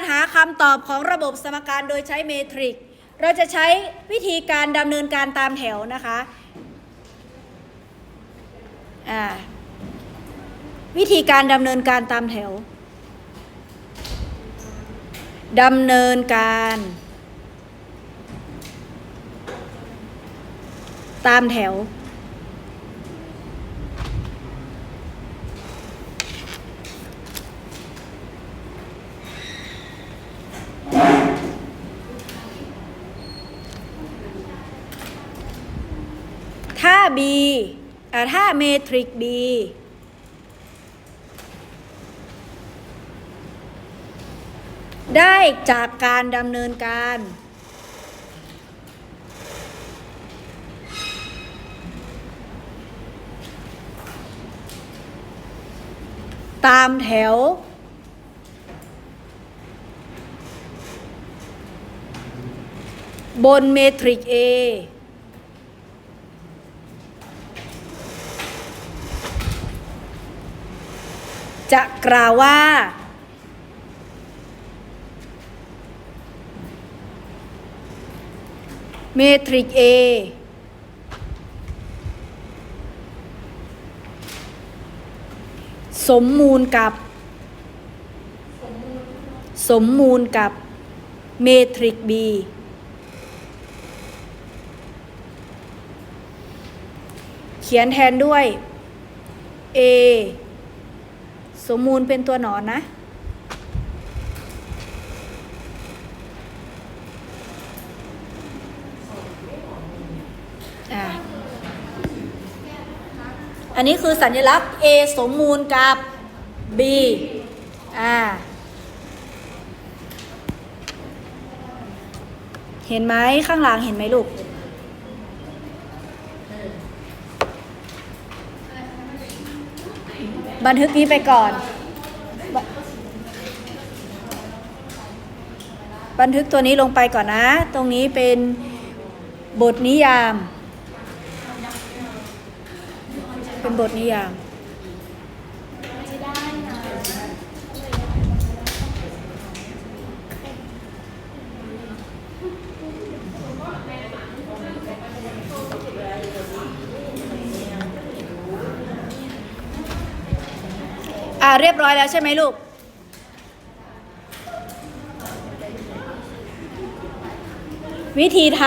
การหาคำตอบของระบบสมการโดยใช้เมทริก เราจะใช้วิธีการดำเนินการตามแถวนะคะอ่าวิธีการดำเนินการตามแถวดำเนินการ ตามแถวา B อ่าถ้าเมทริก B ได้จากการดำเนินการ ตามแถว บนเมทริก A จะกล่าวว่า เมทริก A สมมูลกับ สมมูลกับเมทริก B เขียนแทนด้วย A สมมูลเป็นตัวหนอนนะอะอันนี้คือสัญลักษณ์ A สมมูลกับ B อ่า เห็นไหมข้างหลังเห็นไหมลูก บันทึกนี้ไปก่อน บันทึกตัวนี้ลงไปก่อนนะ ตรงนี้เป็นบทนิยาม เป็นบทนิยามาเรียบร้อยแล้วใช่ไหมลูก วิธีท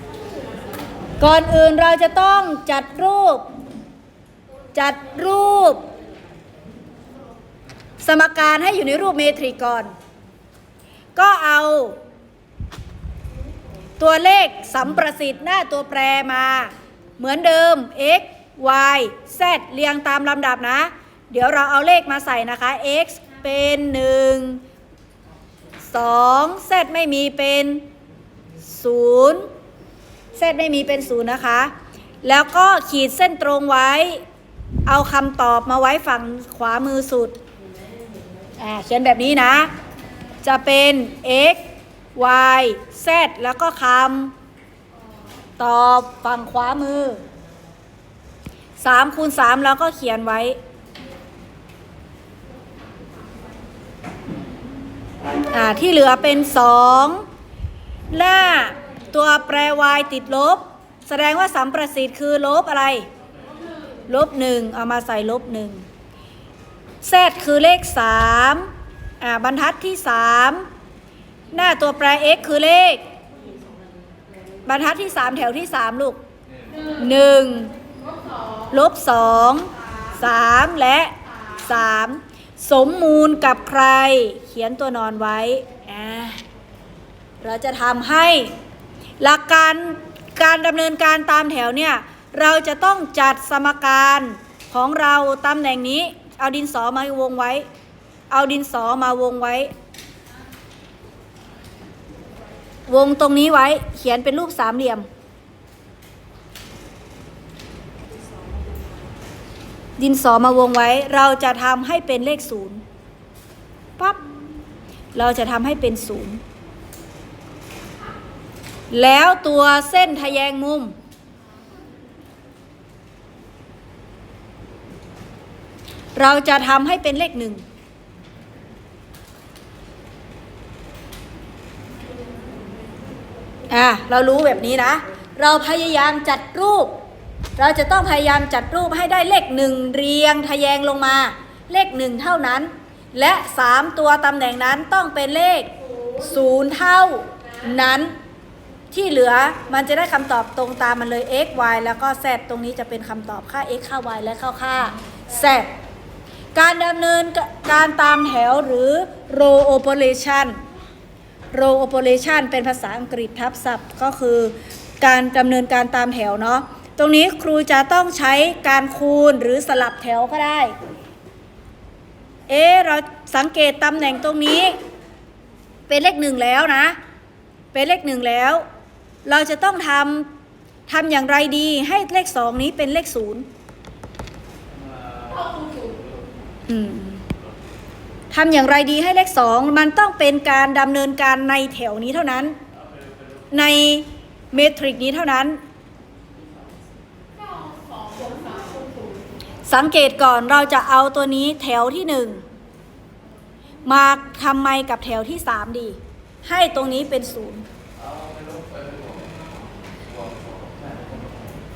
ำก่อนอื่นเราจะต้องจัดรูป จัดรูป สมการให้อยู่ในรูปเมทริกก่อน ก็เอาตัวเลขสัมประสิทธิ์หน้าตัวแปรมา เหมือนเดิม x y z เรียงตามลำดับนะ เดี๋ยวเราเอาเลขมาใส่นะคะ x เป็น 1 2 z ไม่มีเป็น 0 z ไม่มีเป็น 0 นะคะ แล้วก็ขีดเส้นตรงไว้ เอาคำตอบมาไว้ฝั่งขวามือสุด อ่า เขียนแบบนี้นะ จะเป็น x y z แล้วก็คำตอบฝั่งขวามือ3คูณ3แล้วก็เขียนไว้ อ่าที่เหลือเป็น2หน้าตัวแปร y ติดลบ แสดงว่าสัมประสิทธิ์คือลบอะไร ลบหนึ่งเอามาใส่ลบหนึ่ง z คือเลข3อ่าบรรทัดที่3หน้าตัวแปร x คือเลข บรรทัดที่3แถวที่3ลูก1ลบ2 3และ3 สมมูลกับใคร เขียนตัวนอนไว้เราจะทำให้หลักการการดำเนินการตามแถวเนี่ย เราจะต้องจัดสมการของเราตำแหน่งนี้ เอาดินสอมาวงไว้ เอาดินสอมาวงไว้ วงตรงนี้ไว้เขียนเป็นรูปสามเหลี่ยม ดินสอมาวงไว้ เราจะทำให้เป็นเลขศูนย์ปั๊บเราจะทำให้เป็นศูนย์แล้วตัวเส้นทะแยงมุม เราจะทำให้เป็นเลขหนึ่งอะเรารู้แบบนี้นะ เราพยายามจัดรูป เราจะต้องพยายามจัดรูปให้ได้เลขหนึ่งเรียงทะแยงลงมา เลขหนึ่งเท่านั้น และสามตัวตำแหน่งนั้นต้องเป็นเลขศูนย์เท่านั้น ที่เหลือมันจะได้คำตอบตรงตามมันเลย x y แล้วก็ z ตรงนี้จะเป็นคำตอบค่า x ค่า y และค่าค่า z การดำเนินการตามแถวหรือ row operation row operation เป็นภาษาอังกฤษทับศัพท์ก็คือการดำเนินการตามแถวเนาะ ตรงนี้ครูจะต้องใช้การคูณหรือสลับแถวก็ได้ เอ๊เราสังเกตตำแหน่งตรงนี้ เป็นเลขหนึ่งแล้วนะ เป็นเลขหนึ่งแล้ว เราจะต้องทำทำอย่างไรดีให้เลขสองนี้เป็นเลขศูนย์ทำอย่างไรดีให้เลขสองมันต้องเป็นการดำเนินการในแถวนี้เท่านั้น ในเมทริกนี้เท่านั้น สังเกตก่อนเราจะเอาตัวนี้แถวที่หนึ่งมาทำไมกับแถวที่สามดี ให้ตรงนี้เป็นศูนย์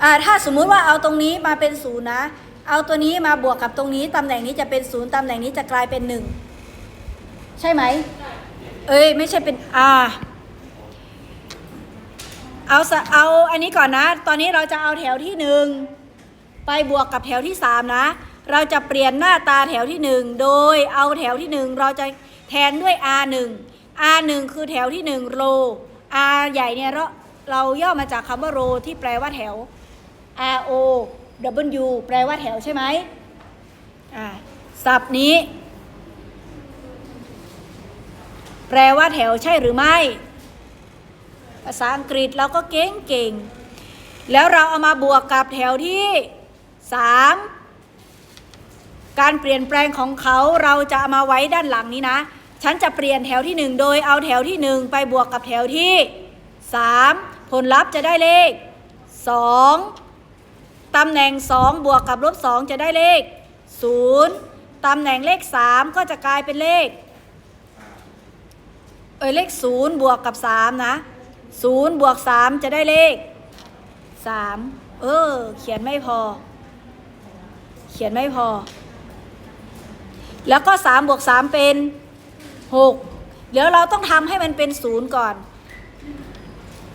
อ่าถ้าสมมุติว่าเอาตรงนี้มาเป็นศูนย์นะ เอาตัวนี้มาบวกกับตรงนี้ตำแหน่งนี้จะเป็นศูนย์ตำแหน่งนี้จะกลายเป็นหนึ่งใช่ไหม เอ้ยไม่ใช่เป็นอ่าเอาเอาอันนี้ก่อนนะ ตอนนี้เราจะเอาแถวที่หนึ่ง ไปบวกกับแถวที่สามนะ เราจะเปลี่ยนหน้าตาแถวที่หนึ่งโดยเอาแถวที่หนึ่งเราจะแทนด้วย r 1 r 1 คือแถวที่หนึ่งโร r ใหญ่เนี่ยเราเราย่อมาจากคำว่าโรที่แปลว่าแถว r o w แปลว่าแถวใช่ไหมอ่าศัพท์นี้ แปลว่าแถวใช่หรือไม่ ภาษาอังกฤษเราก็เก่งเก่งแล้วเราเอามาบวกกับแถวที่ 3 การเปลี่ยนแปลงของเขาเราจะมาไว้ด้านหลังนี้นะ ฉันจะเปลี่ยนแถวที่ 1 โดยเอาแถวที่ 1 ไปบวกกับแถวที่ 3 ผลลัพธ์จะได้เลข 2 ตำแหน่ง 2 บวกกับลบ 2 จะได้เลข 0 ตำแหน่งเลข 3 ก็จะกลายเป็นเลขเออเลข 0 บวกกับ 3 นะ 0 บวก 3 จะได้เลข 3 เออ เขียนไม่พอ ขียนไม่พอ แล้วก็3บวก3เป็น6เดี๋ยวเราต้องทำให้มันเป็น0ก่อน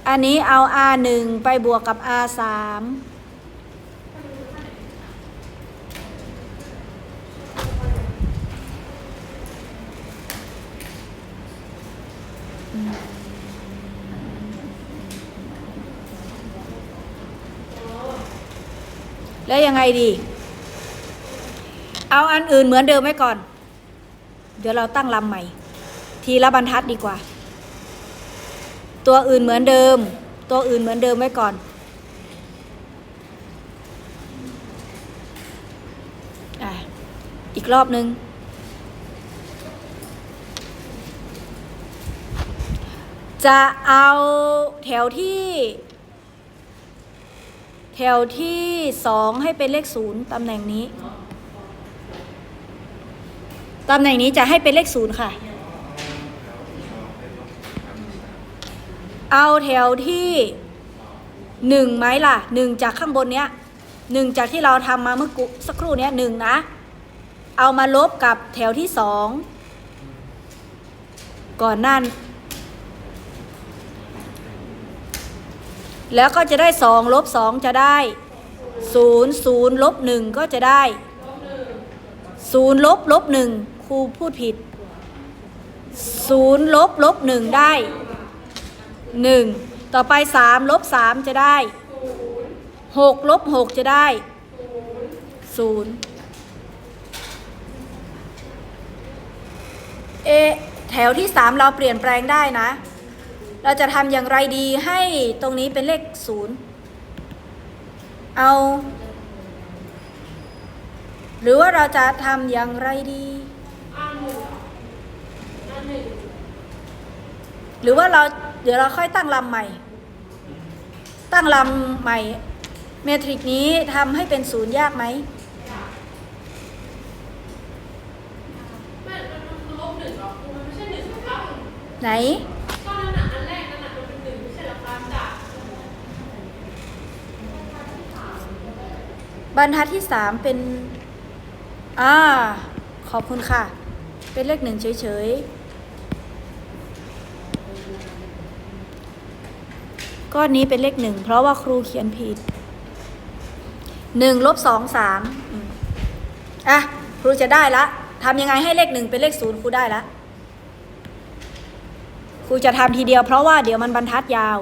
อันนี้เอา r 1ไปบวกกับ r 3แล้วยังไงดี เอาอันอื่นเหมือนเดิมไว้ก่อน เดี๋ยวเราตั้งลำใหม่ ทีละบรรทัดดีกว่า ตัวอื่นเหมือนเดิม ตัวอื่นเหมือนเดิมไว้ก่อนออีกรอบนึง จะเอาแถวที่แถวที่สองให้เป็นเลขศูนย์ตำแหน่งนี้ ตำแหน่งนี้จะให้เป็นเลขศูนย์ค่ะ เอาแถวที่หนึ่งไหมล่ะหนึ่งจากข้างบนเนี้ยหนึ่งจากที่เราทำมาเมื่อกุสักครู่เนี้ยหนึ่งนะ เอามาลบกับแถวที่สองก่อนหนั่นแล้วก็จะได้สองลบสองจะได้ศูนย์ศูนย์ลบหนึ่งก็จะได้ศูนย์ลบลบหนึ่ง ครูพูดผิดศูนย์ลบลบหนึ่งได้หนึ่งต่อไปสามลบสามจะได้หกลบหกจะได้ศูนย์เอแถวที่สามเราเปลี่ยนแปลงได้นะ เราจะทำอย่างไรดีให้ตรงนี้เป็นเลขศูนย์เอา หรือว่าเราจะทำอย่างไรดี หรือว่าเราเดี๋ยวเราค่อยตั้งลำใหม่ ตั้งลำใหม่ เมทริกนี้ทำให้เป็นศูนย์ยากไหมไหนบรรทัดที่สามเป็น อ่า ขอบคุณค่ะ เป็นเลขหนึ่งเฉยๆ ก้อนนี้เป็นเลขหนึ่งเพราะว่าครูเขียนผิดหนึ่งลบสองสามอะครูจะได้ละทำยังไงให้เลขหนึ่งเป็นเลขศูนย์ครูได้ละครูจะทำทีเดียวเพราะว่าเดี๋ยวมันบรรทัดยาว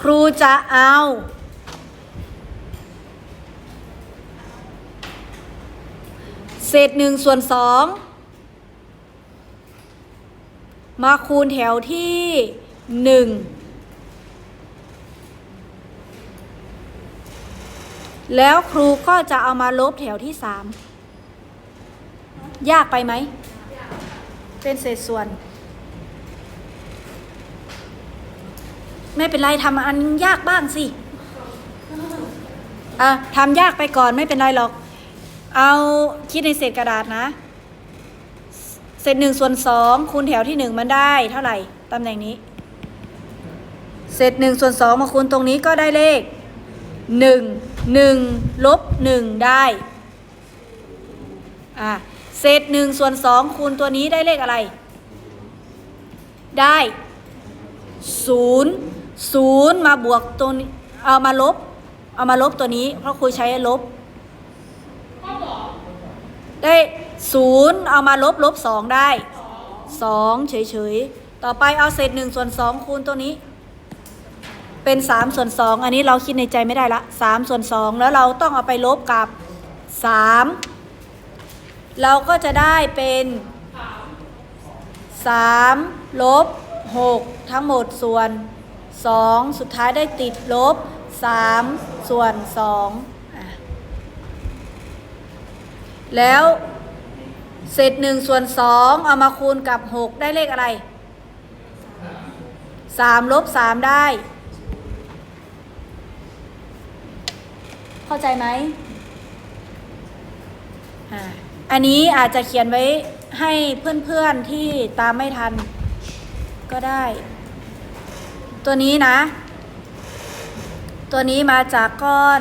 ครูจะเอา เศษหนึ่งส่วนสองมาคูณแถวที่หนึ่ง แล้วครูก็จะเอามาลบแถวที่สามยากไปไหม เป็นเศษส่วน ไม่เป็นไรทำอันยากบ้างสิอะทำยากไปก่อนไม่เป็นไรหรอก เอาคิดในเศษกระดาษนะ เศษหนึ่งส่วนสองคูณแถวที่หนึ่งมันได้เท่าไหร่ตำแหน่งนี้ เศษหนึ่งส่วนสองมาคูณตรงนี้ก็ได้เลข หนึ่งหนึ่งลบหนึ่งได้อะเศษหนึ่งส่วนสองคูณตัวนี้ได้เลขอะไร ได้ศูนย์ศูนย์มาบวกตัวนี้เอามาลบ เอามาลบตัวนี้ เพราะครูใช้ลบ ได้ศูนย์เอามาลบลบสองได้สองเฉยๆ ต่อไปเอาเศษหนึ่งส่วนสองคูณตัวนี้ เป็นสามส่วนสองอันนี้เราคิดในใจไม่ได้ละสามส่วนสองแล้วเราต้องเอาไปลบกับสามเราก็จะได้เป็นสามลบหกทั้งหมดส่วนสองสุดท้ายได้ติดลบสามส่วนสองแล้วเศษหนึ่งส่วนสองเอามาคูณกับหกได้เลขอะไรสามลบสามได้ เข้าใจไหมอันนี้อาจจะเขียนไว้ให้เพื่อนๆที่ตามไม่ทัน ก็ได้ ตัวนี้นะ ตัวนี้มาจากก้อน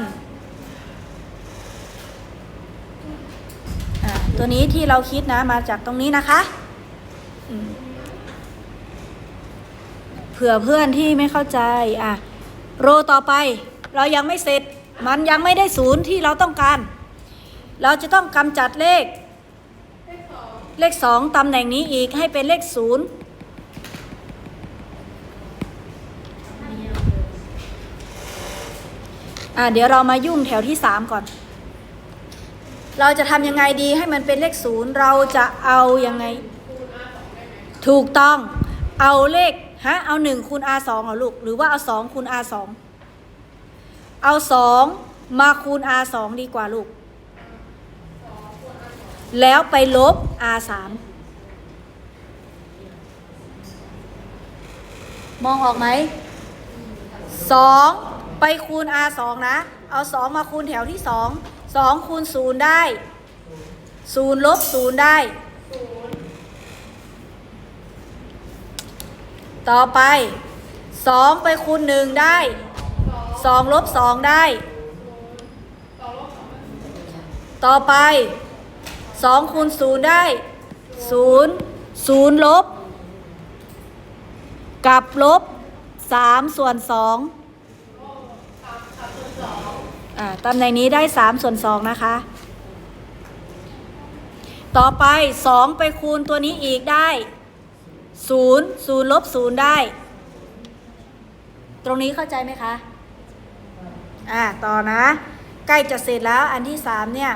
อ่าตัวนี้ที่เราคิดนะ มาจากตรงนี้นะคะเผื่อเพื่อนที่ไม่เข้าใจ อะ โรต่อไป เรายังไม่เสร็จ มันยังไม่ได้ศูนย์ที่เราต้องการ เราจะต้องกำจัดเลข เลขสองตำแหน่งนี้อีกให้เป็นเลขศูนย์อะเดี๋ยวเรามายุ่งแถวที่สามก่อน เราจะทำยังไงดีให้มันเป็นเลขศูนย์เราจะเอายังไง ถูกต้อง เอาเลขฮะเอาหนึ่งคูณ r สองเหรอลูก หรือว่าเอาสองคูณ r สอง เอาสองมาคูณ r สองดีกว่าลูก แล้วไปลบ r สามมองออกไหมสองไปคูณ r สองนะ เอาสองมาคูณแถวที่สองสองคูณศูนย์ได้ศูนย์ลบศูนย์ได้ต่อไปสองไปคูณหนึ่งได้ สองลบสองได้ ต่อไปสองคูณศูนย์ได้ศูนย์ศูนย์ลบ กับลบสามส่วนสองอ่าตำแหน่งนี้ได้สามส่วนสองนะคะ ต่อไปสองไปคูณตัวนี้อีกได้ศูนย์ศูนย์ลบศูนย์ได้ ตรงนี้เข้าใจไหมคะ อ่าต่อนะ ใกล้จะเสร็จแล้วอันที่สามเนี่ย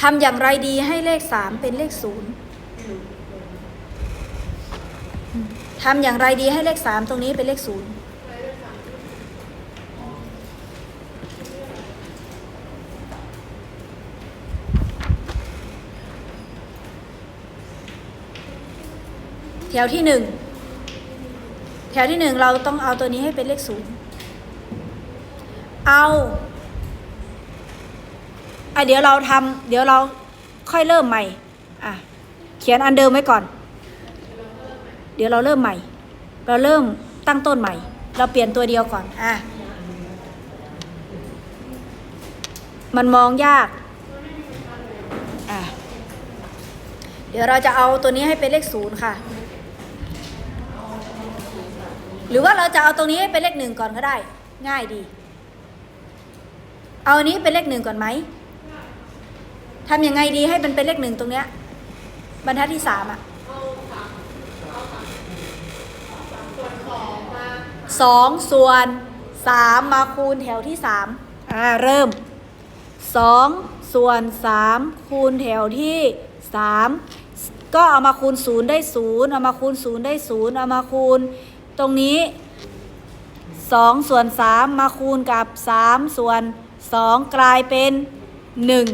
ทำอย่างไรดีให้เลขสามเป็นเลขศูนย์ทำอย่างไรดีให้เลขสามตรงนี้เป็นเลขศูนย์ แถวที่หนึ่งแถวที่หนึ่งเราต้องเอาตัวนี้ให้เป็นเลขศูนย์เอาอะเดี๋ยวเราทำเดี๋ยวเราค่อยเริ่มใหม่อะเขียนอันเดิมไว้ก่อน เดี๋ยวเราเริ่มใหม่ เราเริ่มตั้งต้นใหม่ เราเปลี่ยนตัวเดียวก่อนอะมันมองยากอะเดี๋ยวเราจะเอาตัวนี้ให้เป็นเลขศูนย์ค่ะ หรือว่าเราจะเอาตรงนี้ให้เป็นเลขหนึ่งก่อนก็ได้ ง่ายดี เอาอันนี้เป็นเลขหนึ่งก่อนไหมทำยังไงดีให้มันเป็นเลขหนึ่งตรงเนี้ย บรรทัดที่สามอะสองส่วนสามมาคูณแถวที่สามอ่าเริ่มสองส่วนสามคูณแถวที่สามก็เอามาคูณศูนย์ได้ศูนย์เอามาคูณศูนย์ได้ศูนย์เอามาคูณ ตรงนี้สองส่วนสามมาคูณกับสามส่วนสองกลายเป็นหนึ่ง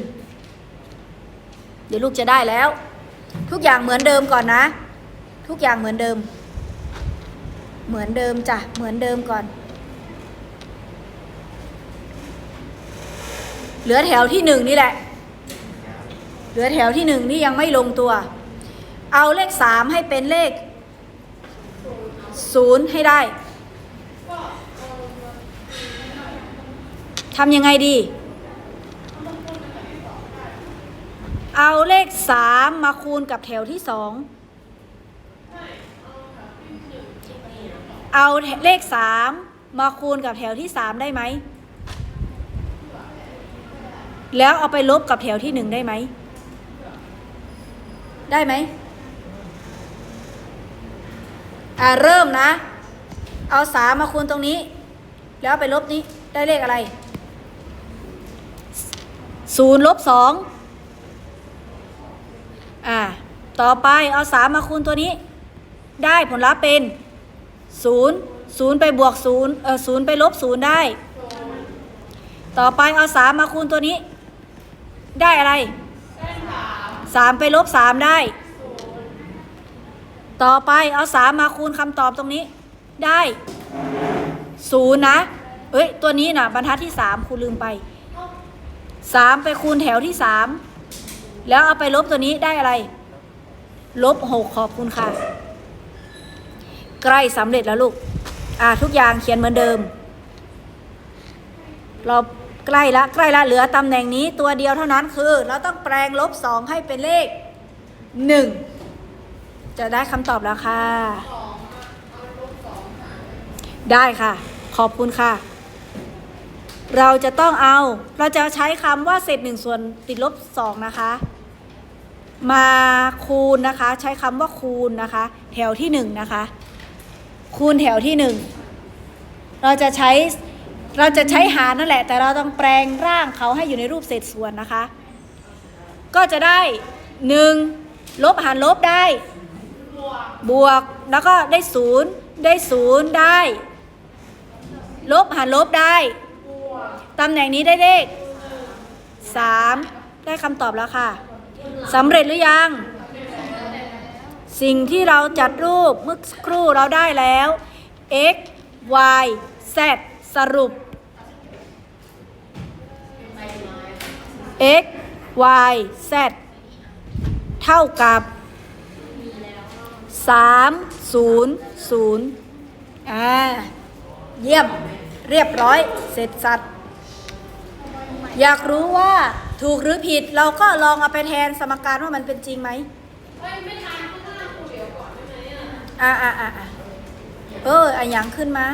เดี๋ยวลูกจะได้แล้ว ทุกอย่างเหมือนเดิมก่อนนะ ทุกอย่างเหมือนเดิม เหมือนเดิมจ้ะเหมือนเดิมก่อน เหลือแถวที่หนึ่งนี่แหละ เหลือแถวที่หนึ่งนี่ยังไม่ลงตัว เอาเลขสามให้เป็นเลข ศูนย์ให้ได้ทำยังไงดี เอาเลขสามมาคูณกับแถวที่สอง เอาเลขสามมาคูณกับแถวที่สามได้ไหม แล้วเอาไปลบกับแถวที่หนึ่งได้ไหม ได้ไหม อ่าเริ่มนะ เอาสามมาคูณตรงนี้ แล้วไปลบนี้ได้เลขอะไรศูนย์ลบสองอ่าต่อไปเอาสามมาคูณตัวนี้ ได้ผลลัพธ์เป็นศูนย์ศูนย์ไปบวกศูนย์เออศูนย์ไปลบศูนย์ได้ ต่อไปเอาสามมาคูณตัวนี้ ได้อะไรสามไปลบสามได้ ต่อไปเอาสามมาคูณคำตอบตรงนี้ ได้ศูนย์นะ เอ้ย ตัวนี้นะบรรทัดที่สามครูลืมไปสามไปคูณแถวที่สามแล้วเอาไปลบตัวนี้ได้อะไร ลบหกขอบคุณค่ะ ใกล้สำเร็จแล้วลูก อ่าทุกอย่างเขียนเหมือนเดิม เราใกล้ละใกล้ละเหลือตำแหน่งนี้ตัวเดียวเท่านั้นคือ เราต้องแปลงลบสองให้เป็นเลขหนึ่ง จะได้คำตอบแล้วค่ะ ได้ค่ะ ขอบคุณค่ะ เราจะต้องเอา เราจะใช้คำว่าเศษหนึ่งส่วนติดลบสองนะคะ มาคูณนะคะ ใช้คำว่าคูณนะคะ แถวที่หนึ่งนะคะ คูณแถวที่หนึ่งเราจะใช้เราจะใช้หารนั่นแหละ แต่เราต้องแปลงร่างเขาให้อยู่ในรูปเศษส่วนนะคะ ก็จะได้หนึ่งลบหารลบได้ บวกแล้วก็ได้ศูนย์ได้ศูนย์ได้ ลบหารลบได้ ตำแหน่งนี้ได้เลขสามได้คำตอบแล้วค่ะสำเร็จหรือยัง สิ่งที่เราจัดรูปเมื่อสักครู่เราได้แล้ว x y z สรุป x y z เท่ากับ 3 0 0อ่าเยี่ยมเรียบร้อยเสร็จสัตว์อยากรู้ว่าถูกหรือผิดเราก็ลองเอาไปแทนสมการว่ามันเป็นจริงไหมไม่ทันข้างหน้าครูเดี๋ยวก่อนได้ไหมอะอ่าอ่าอ่าเอออะอย่างขึ้นมา